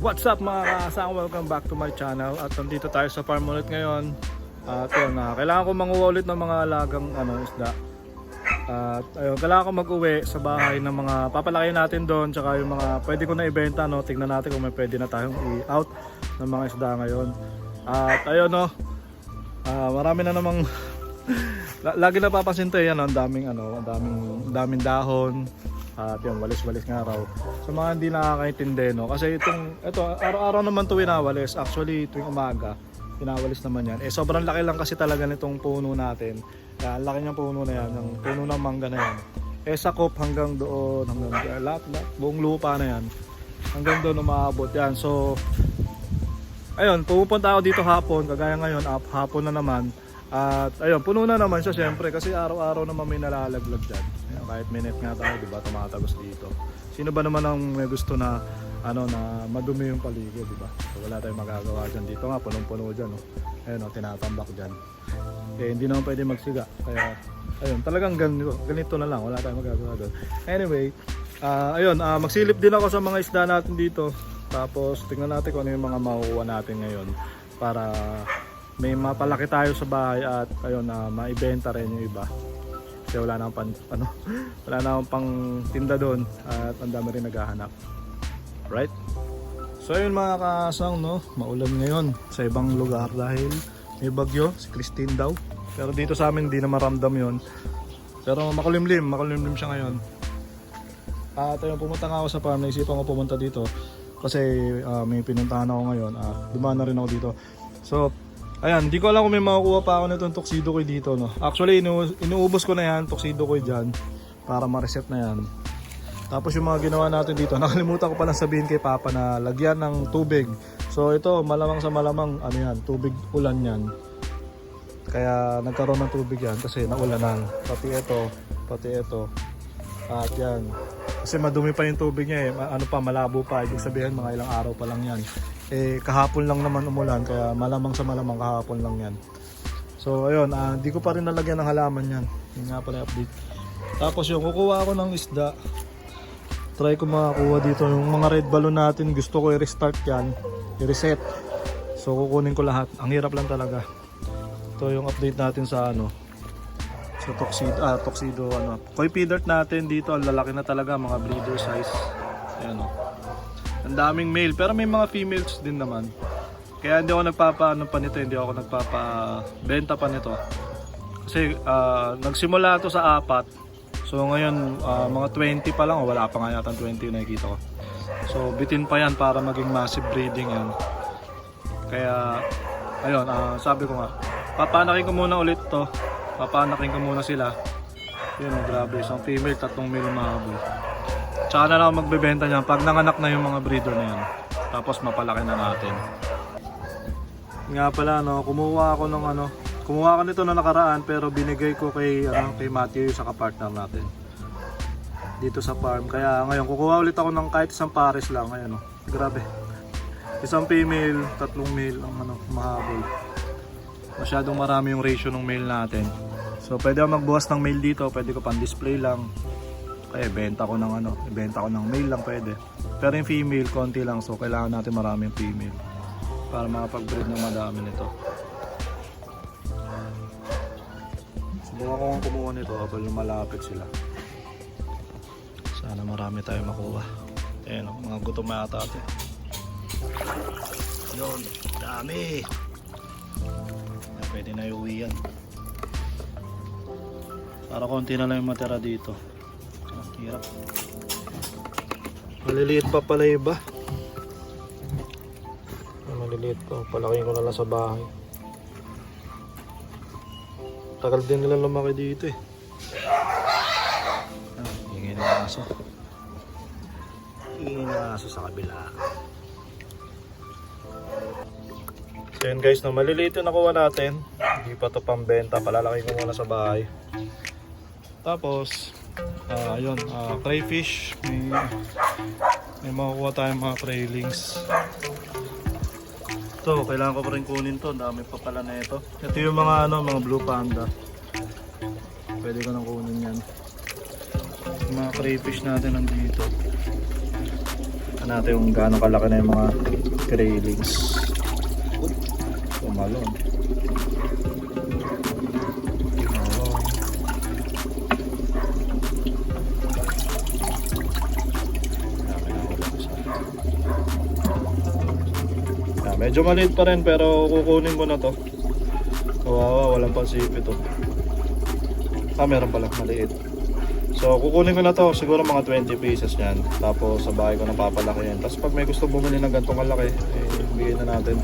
What's up mga kaasang? Welcome back to my channel. At nandito tayo sa farm ulit ngayon. At yun, ah, kailangan ko manguha ulit ng mga alagang ano, isda. At ayun, kailangan ko mag-uwi sa bahay ng mga papalaki natin doon Tsaka yung mga pwede ko na ibenta no? Tingnan natin kung may pwede na tayong i-out ng mga isda ngayon. At ayun no? Ah, Marami na namang La- Lagi napapansin to yan, ang daming ano, ang daming, daming dahon at yung walis-walis nga raw. Sa mga hindi nakakaintindi, no? Kasi itong, ito, araw-araw naman to winawalis. Actually, tuwing umaga, winawalis naman yan. Eh, sobrang laki lang kasi talaga nitong puno natin. Yan, laki niyang puno na yan, yung puno ng mangga na yan. Eh, sakop hanggang doon, hanggang doon, lahat, lahat, buong lupa na yan. Hanggang doon umaabot yan. So, ayun, pupunta ako dito hapon, kagaya ngayon, up, hapon na naman. At ayun, puno na naman siya syempre kasi araw-araw naman may nalalaglag dyan. Ayun, kahit minute nga tayo, di ba, tumatagos dito. Sino ba naman ang may gusto na ano na madumi yung paligid, di ba? So, wala tayong magagawa dyan. Dito nga, punong-puno dyan. Oh. Ayun, oh, tinatambak dyan. Eh, hindi naman pwede magsiga. Kaya, ayun, talagang ganito, ganito na lang. Wala tayong magagawa doon. Anyway, ah, ayun, ah, magsilip din ako sa mga isda natin dito. Tapos, tingnan natin kung ano yung mga makukuha natin ngayon. Para may mapalaki tayo sa bahay at ayun na maibenta rin yung iba. Kasi wala na akong pan, ano, wala na akong pang tinda doon at ang dami rin naghahanap. Right? So ayun mga kasang no, maulan ngayon sa ibang lugar dahil may bagyo, si Christine daw. Pero dito sa amin hindi na maramdam yon. Pero makulimlim, makulimlim siya ngayon. At ayun, pumunta nga ako sa farm, naisipan ko pumunta dito kasi ah, may pinuntahan ako ngayon at dumaan na rin ako dito. So, ayan, di ko alam kung may makukuha pa ako nitong tuxedo ko dito. No? Actually, inu inuubos ko na yan, tuxedo ko dyan para ma-reset na yan. Tapos yung mga ginawa natin dito, nakalimutan ko palang sabihin kay Papa na lagyan ng tubig. So ito, malamang sa malamang, ano yan, tubig ulan yan. Kaya nagkaroon ng tubig yan kasi naulanan. Pati ito, pati ito. At yan. Kasi madumi pa yung tubig niya eh. Ano pa, malabo pa. Ibig sabihin mga ilang araw pa lang yan. Eh, kahapon lang naman umulan. Kaya malamang sa malamang kahapon lang yan. So, ayun. ah, Hindi ko pa rin nalagyan ng halaman yan. Yun nga pala update. Tapos yung kukuha ako ng isda. Try ko makakuha dito yung mga red balloon natin. Gusto ko i-restart yan. I-reset. So, kukunin ko lahat. Ang hirap lang talaga. Ito yung update natin sa ano, sa tuxedo, ah, tuxedo ano. Koi dirt natin dito, ang lalaki na talaga, mga breeder size. Ayan o. Ang daming male, pero may mga females din naman. Kaya hindi ako nagpapa ano pa nito, hindi ako nagpapa benta pa nito. Kasi ah, nagsimula to sa apat. So ngayon ah, mga 20 pa lang, o wala pa nga yata 20 yung nakikita ko. So bitin pa yan para maging massive breeding yan. Kaya ayun, ah, sabi ko nga, papanakin ko muna ulit to. Papanakin ko muna sila. Yun, oh, grabe, isang female, tatlong male mahabol. Tsaka na lang magbebenta niyan pag nanganak na yung mga breeder na yan. Tapos mapalaki na natin. Nga pala, no, kumuha ako ng ano, kumuha ako nito na nakaraan pero binigay ko kay, ano, kay Matthew sa kapartner natin. Dito sa farm. Kaya ngayon, kukuha ulit ako ng kahit isang pares lang. Ayan, oh. grabe. Isang female, tatlong male ang ano, mahabol. Masyadong marami yung ratio ng male natin. So pwede ako magbukas ng male dito, pwede ko pang display lang. Kaya benta ko ng ano, ibenta ko ng male lang pwede. Pero yung female, konti lang. So kailangan natin maraming female para makapag-breed ng madami nito. Subukan ko kung kumuha nito habang lumalapit sila. Sana marami tayo makuha. Ayan, oh, mga gutom na ata ito. Yun, dami. Pwede na iuwi yan. Para konti na lang yung matira dito. Hirap. Maliliit pa pala iba. Maliliit pa. Palakihin ko na lang sa bahay. Tagal din nila lumaki dito eh. Ah, ingay ng aso. Ingay ng aso sa kabila. So yun guys, no, maliliit yung nakuha natin. Hindi pa to pambenta. Palalaki ko muna sa bahay. Tapos, ah ayun, ah, crayfish. May, may makukuha tayong mga craylings. Ito, kailangan ko pa rin kunin to. Dami pa pala na ito. Ito yung mga ano, mga blue panda. Pwede ko nang kunin yan. Yung mga crayfish natin nandito. Tignan natin yung gaano kalaki na yung mga tumalon. Tumalon. Medyo maliit pa rin pero kukunin ko na to. Kawawa, walang pansipit to. Ah, meron pala, maliit. So, kukunin ko na to, siguro mga 20 pieces yan. Tapos, sa bahay ko na papalaki yan. Tapos, pag may gusto bumili ng gantong kalaki, eh, bigay na natin.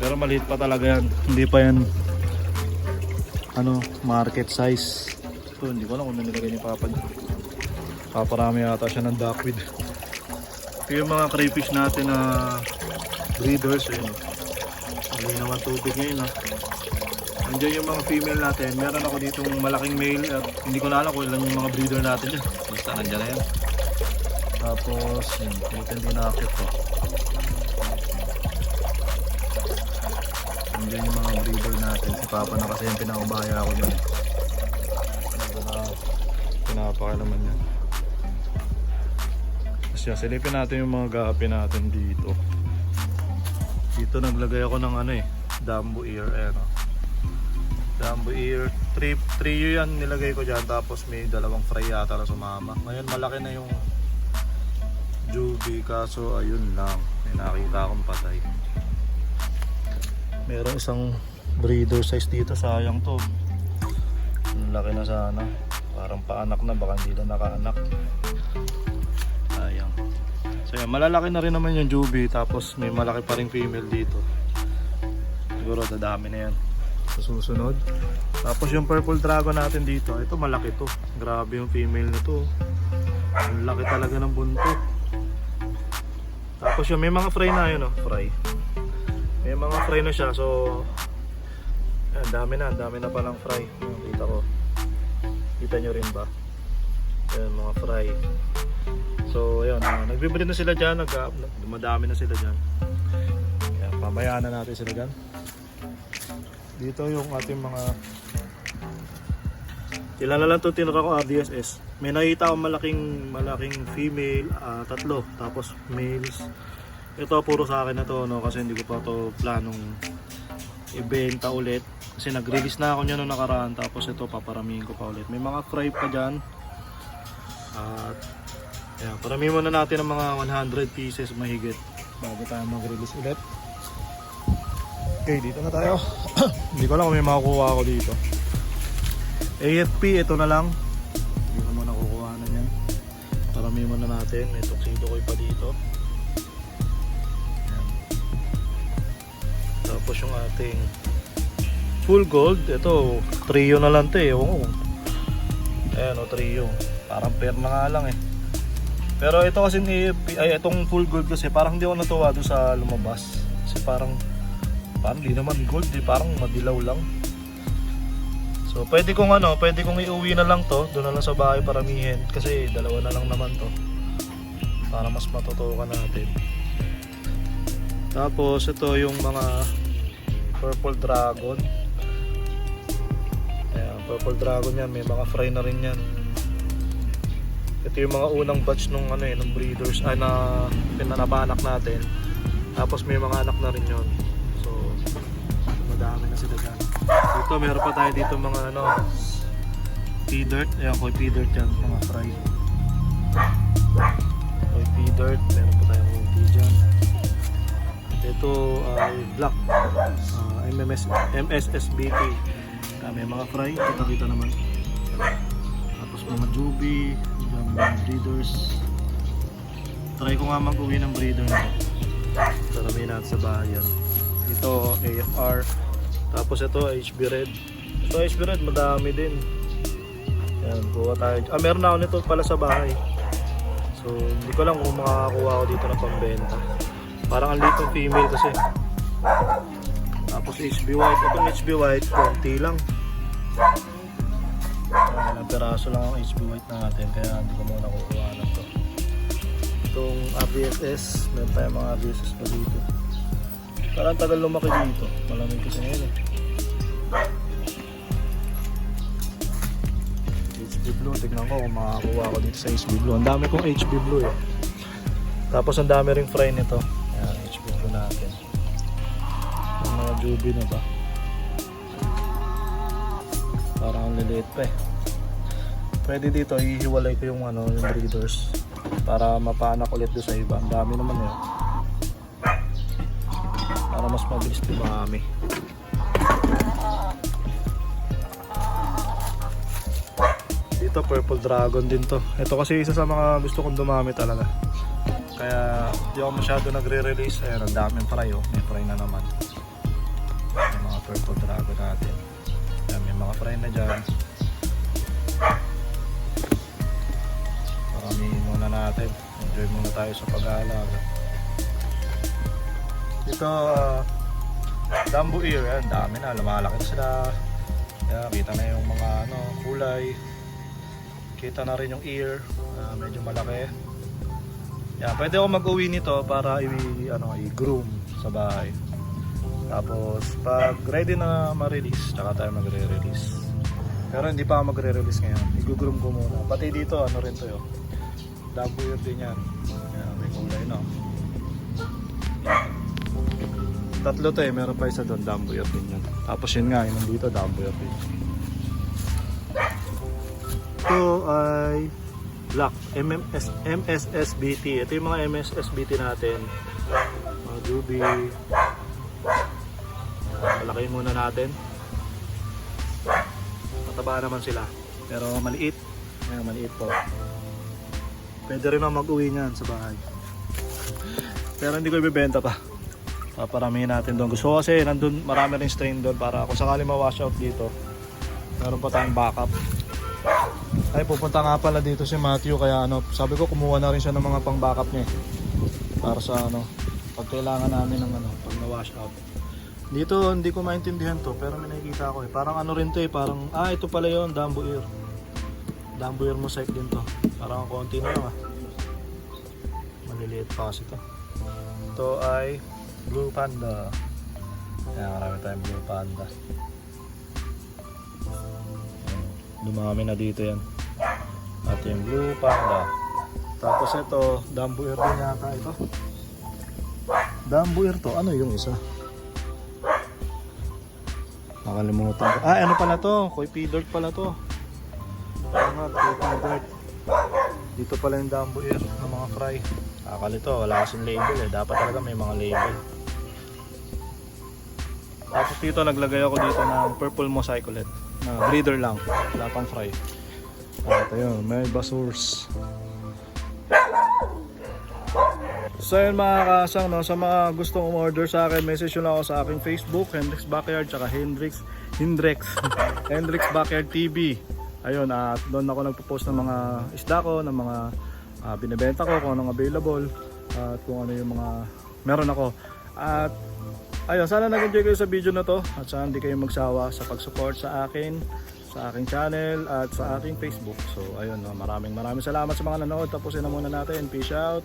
Pero maliit pa talaga yan. Hindi pa yan, ano, market size. Ito, hindi ko alam kung nilagay ni Papa niya. Paparami yata siya ng duckweed. Ito yung mga crayfish natin na breeders. Ayun. Hindi naman tubig ngayon ah. Nandiyan yung mga female natin. Meron ako ditong malaking male at hindi ko na alam kung ilan yung mga breeder natin dyan. Basta nandiyan na yan. Tapos, yun. Buti hindi nakakit ko. Nandiyan yung mga breeder natin. Si Papa na kasi yung pinaubaya ako dyan. Pinapaka yan. Tapos yan, silipin natin yung mga gapi natin dito. Dito naglagay ako ng ano eh, Dumbo ear eh, no? Dumbo ear, 3 trio yan nilagay ko dyan tapos may dalawang fry yata na sumama. Ngayon malaki na yung Juby kaso ayun lang, may nakita akong patay. Merong isang breeder size dito, sayang to. Ang laki na sana. Parang paanak na, baka hindi na nakaanak. So yan, malalaki na rin naman yung Juby tapos may malaki pa rin female dito. Siguro dadami na yan sa susunod. Tapos yung purple dragon natin dito, ito malaki to. Grabe yung female nito. Ang laki talaga ng buntot. Tapos yung may mga fry na yun, oh, fry. May mga fry na siya, so yan, dami na, dami na palang fry. Kita ko. Kita nyo rin ba? Yan, mga fry. So, ayun, uh, nagbibili na sila dyan, nag, dumadami na sila dyan. Kaya pabayaan na natin sila dyan. Dito yung ating mga Kilala lang to tinira ko RDSS. May nakita akong malaking malaking female, ah, tatlo, tapos males. Ito puro sa akin na to no kasi hindi ko pa to planong ibenta ulit kasi nag-release na ako niya noong nakaraan tapos ito paparamihin ko pa ulit. May mga fry pa diyan. At Ayan, paramihin muna natin ng mga 100 pieces mahigit bago tayo mag-release ulit. Okay, dito na tayo. Hindi ko lang kung may makukuha ako dito. AFP, ito na lang. Hindi ko muna kukuha na yan. Paramihin muna natin. May tuxedo ko pa dito. Ayan. Tapos yung ating full gold. Ito, trio na lang ito eh. Oo. Ayan o, trio. Parang pair na nga lang eh. Pero ito kasi ni ay itong full gold kasi parang hindi ako natuwa doon sa lumabas. Kasi parang parang di naman gold, di parang madilaw lang. So pwede kong ano, pwede kong iuwi na lang to, doon na lang sa bahay paramihin kasi dalawa na lang naman to. Para mas matutukan natin. Tapos ito yung mga purple dragon. Ayan, purple dragon yan, may mga fry na rin yan. Ito yung mga unang batch nung ano eh, nung breeders ay na pinanapanak natin. Tapos may mga anak na rin yon. So madami na sila dyan. Dito meron pa tayo dito mga ano P-dirt. Ayan, koi P-dirt yan, mga fry. Koi P-dirt, meron pa tayong konti dyan. Ito ay black. ah, MMS, MSSBT. Ah, may mga fry, kita-kita naman. Tapos mga jubi, yung mga breeders. Try ko nga mag-uwi ng breeder na. Sarami natin sa bayan. Ito AFR. Tapos ito HB Red. Ito HB Red madami din. Yan, kuha tayo. Ah, meron na ako nito pala sa bahay. So, hindi ko lang kung makakakuha ako dito ng pambenta. Parang ang liit ng female kasi. Tapos HB White. Itong HB White, konti lang. Ilang peraso lang ang HB White natin kaya hindi ko muna kukuha na to. Itong RDSS, meron tayong mga RDSS pa dito. Parang tagal lumaki dito. Malamig kasi ngayon eh. HB Blue, tignan ko kung makakuha ko dito sa HB Blue. Ang dami kong HB Blue eh. Tapos ang dami ring fry nito. Ayan, i-check ko natin. Yung mga jubi na ba? Parang ang liliit pa eh. Pwede dito, ihiwalay ko yung ano, yung breeders para mapanak ulit doon sa iba. Ang dami naman yun. Para mas mabilis dumami. Dito purple dragon din to. Ito kasi isa sa mga gusto kong dumami talaga. Kaya di ako masyado nagre-release. Ayan, ang daming fry oh. May fry na naman. Yung mga purple dragon natin. Ayan, may mga fry na dyan. Paramihin muna natin. Enjoy muna tayo sa pag-aalaga. Dito, uh, Dumbo ear, yan, dami na, lumalaki na sila. Kaya kita na yung mga ano, kulay. Kita na rin yung ear, ah, medyo malaki. Yan, pwede ako mag-uwi nito para i, ano, i-groom sa bahay. Tapos, pag ready na ma-release, tsaka tayo magre-release. Pero hindi pa ako magre-release ngayon. I-groom ko muna. Pati dito, ano rin to yun. Ear din yan. Yan, may kulay no. Tatlo to eh, meron pa isa doon, Dumbo ear din yan. Tapos yun nga, yun nandito, Dumbo ear din. Ito ay black, MMS, MSSBT. Ito yung mga MSSBT natin. Mga Juby. Palaki muna natin. Mataba naman sila. Pero maliit. Ayan, maliit po. Pwede rin ako mag-uwi niyan sa bahay. Pero hindi ko ibibenta pa. Paparamihin natin doon. Gusto ko kasi nandun marami rin strain doon para kung sakali ma-wash out dito. Meron pa tayong backup. Ay pupunta nga pala dito si Matthew kaya ano, sabi ko kumuha na rin siya ng mga pang backup niya. eh. Para sa ano, pag kailangan namin ng ano, pag na-wash out. Dito hindi ko maintindihan to pero may nakikita ko eh. Parang ano rin to eh, parang ah ito pala yon Dumbo ear. Dumbo ear mosaic din to. Parang konti na lang ah. Maliliit pa kasi to. Ito ay Blue Panda. Ayan, marami tayong Blue Panda. Dumami na dito yan. At yung Blue Panda. Tapos ito, Dumbo Ear din yata ito. Dumbo Ear to, ano yung isa? Nakalimutan ko. Ah, ano pala to? Koi P-Dirt pala to. Tama, Koi P-Dirt. Dito pala yung Dumbo Ear ng mga fry. Kakalito, wala kasing label eh. Dapat talaga may mga label. Tapos dito naglagay ako dito ng purple mosaic ulit. Na breeder lang. Wala pang fry. At ayun, may basurs. So yun mga kasang, no, sa mga gustong umorder sa akin, message nyo lang ako sa aking Facebook, Hendrix Backyard, tsaka Hendrix, Hendrix, Hendrix Backyard TV. Ayun, at doon ako nagpo-post ng mga isda ko, ng mga ah, binibenta ko, kung anong available, at kung ano yung mga meron ako. At ayun, sana nag-enjoy kayo sa video na to, at sana hindi kayo magsawa sa pag-support sa akin, sa aking channel, at sa aking Facebook. So ayun, maraming maraming salamat sa mga nanood. Tapusin na muna natin. Peace out.